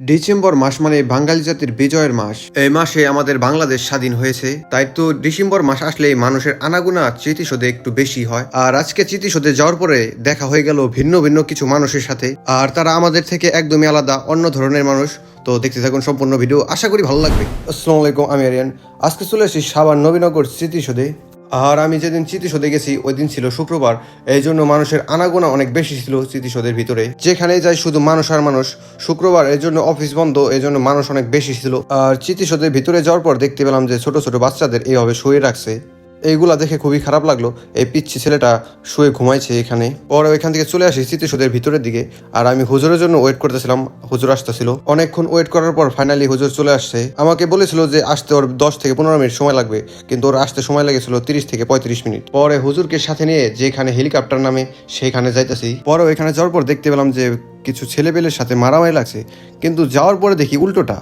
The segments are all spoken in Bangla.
ডিসেম্বর মাস মানে বাঙালি জাতির বিজয়ের মাস। এই মাসে আমাদের বাংলাদেশ স্বাধীন হয়েছে, তাই তো ডিসেম্বর মাস আসলে মানুষের আনাগুনা স্মৃতিসৌধে একটু বেশি হয়। আর আজকে স্মৃতিসৌধে যাওয়ার পরে দেখা হয়ে গেল ভিন্ন ভিন্ন কিছু মানুষের সাথে। আর তারা আমাদের থেকে একদমই আলাদা, অন্য ধরনের মানুষ। তো দেখতে থাকুন সম্পূর্ণ ভিডিও, আশা করি ভালো লাগবে। আসসালামু আলাইকুম, আমি আরিয়ান। আজকে চলে আসি সাবান নবীনগর স্মৃতিসৌধে। আর আমি যেদিন স্মৃতিসৌধে গেছি, ওই দিন ছিল শুক্রবার। এই জন্য মানুষের আনাগোনা অনেক বেশি ছিল স্মৃতিসৌধের ভিতরে। যেখানে যাই শুধু মানুষ আর মানুষ। শুক্রবার এর জন্য অফিস বন্ধ এই জন্য মানুষ অনেক বেশি ছিল। আর স্মৃতিসৌধের ভিতরে যাওয়ার পর দেখতে পেলাম যে ছোট ছোট বাচ্চাদের এইভাবে শুয়ে রাখছে। এইগুলা দেখে খুবই খারাপ লাগল। এই পিচ্ছি ছেলেটা শুয়ে ঘুমাইছে এখানে। পরে ওইখান থেকে চলে আসি স্মৃতিসৌধের ভিতরের দিকে। আর আমি হুজুরের জন্য ওয়েট করতেছিলাম, হুজুর আসতেছিল। অনেকক্ষণ ওয়েট করার পর ফাইনালি হুজুর চলে আসছে। আমাকে বলেছিল যে আসতে ওর দশ থেকে পনেরো মিনিট সময় লাগবে, কিন্তু ওর আসতে সময় লেগেছিল তিরিশ থেকে পঁয়ত্রিশ মিনিট। পরে হুজুরকে সাথে নিয়ে যেখানে হেলিকপ্টার নামে, সেখানে যাইতেছি। পরে ওইখানে যাওয়ার পর দেখতে পেলাম যে কিছু ছেলেপেলের সাথে মারামারি লাগছে। কিন্তু যাওয়ার পরে দেখি উল্টোটা,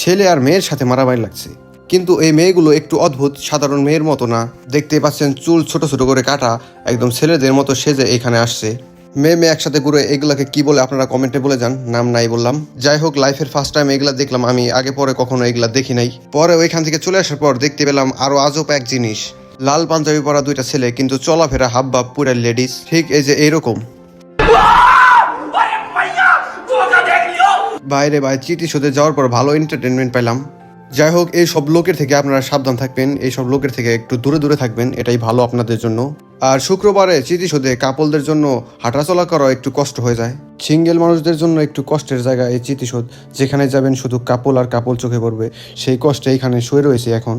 ছেলে আর মেয়ের সাথে মারামারি লাগছে। কিন্তু এই মেয়েগুলো একটু অদ্ভুত সাধারণ মেয়ের মতো না। দেখতে পাচ্ছেন চুল ছোট ছোট করে কাটা একদম ছেলেদের মতো সেজে এখানে আসছে। মেয়ে মেয়ে একসাথে ঘুরে এগুলাকে কি বলে আপনারা কমেন্টে বলে যান নাম নাই বললাম। যাই হোক লাইফের ফার্স্ট টাইম এগুলা দেখলাম আমি আগে পরে কখনো এগুলা দেখি নাই। পরে ওইখান থেকে চলে আসার পর দেখতে পেলাম আরও আজব এক জিনিস। লাল পাঞ্জাবি পরা দুইটা ছেলে কিন্তু চলাফেরা হাবভাব পুরা লেডিস ঠিক এই যে এরকম বাইরে বাইরে চিটি শোতে যাওয়ার পর ভালো এন্টারটেনমেন্ট পেলাম যাই হোক, এই সব লোকের থেকে আপনারা সাবধান থাকবেন, এই সব লোকের থেকে একটু দূরে দূরে থাকবেন, এটাই ভালো আপনাদের জন্য। আর শুক্রবারে চিঠি শোধে কাপলদের জন্য হাঁটাচলা করা একটু কষ্ট হয়ে যায়। সিঙ্গেল মানুষদের জন্য একটু কষ্টের জায়গা এই চিতিশোধ যেখানে যাবেন শুধু কাপল আর কাপল চোখে পড়বে। সেই কষ্টে এখানে শুয়ে রয়েছে এখন।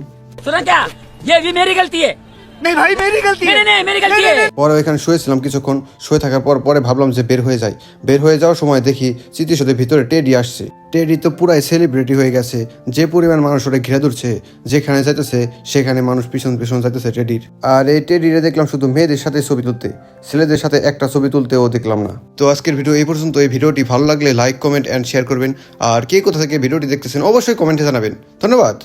सुना क्या ये भी मेरी गलती है नहीं भाई मेरी गलती नहीं है नहीं मेरी गलती है পরে ওইখানে শুয়েছিলাম কিছুক্ষণ শুয়ে থাকার পর পরে ভাবলাম যে বের হয়ে যাই বের হয়ে যাওয়ার সময় দেখি স্মৃতিসৌধের ভিতরে টেডি আসছে টেডি তো পুরাই সেলিব্রিটি হয়ে গেছে যে পরিমাণ মানুষ ওটা ঘিরে ধরছে যেখানে যাইতেছে সেখানে মানুষ পিছন পিছন যাইতেছে টেডির আর এই টেডিরে দেখলাম শুধু মেয়েদের সাথে ছবি তুলতে ছেলেদের সাথে একটা ছবি তুলতেও দেখলাম না তো আজকের ভিডিও এই পর্যন্ত এই ভিডিওটি ভালো লাগলে লাইক কমেন্ট অ্যান্ড শেয়ার করবেন আর কে কোথা থেকে ভিডিওটি দেখতেছেন অবশ্যই কমেন্টে জানাবেন ধন্যবাদ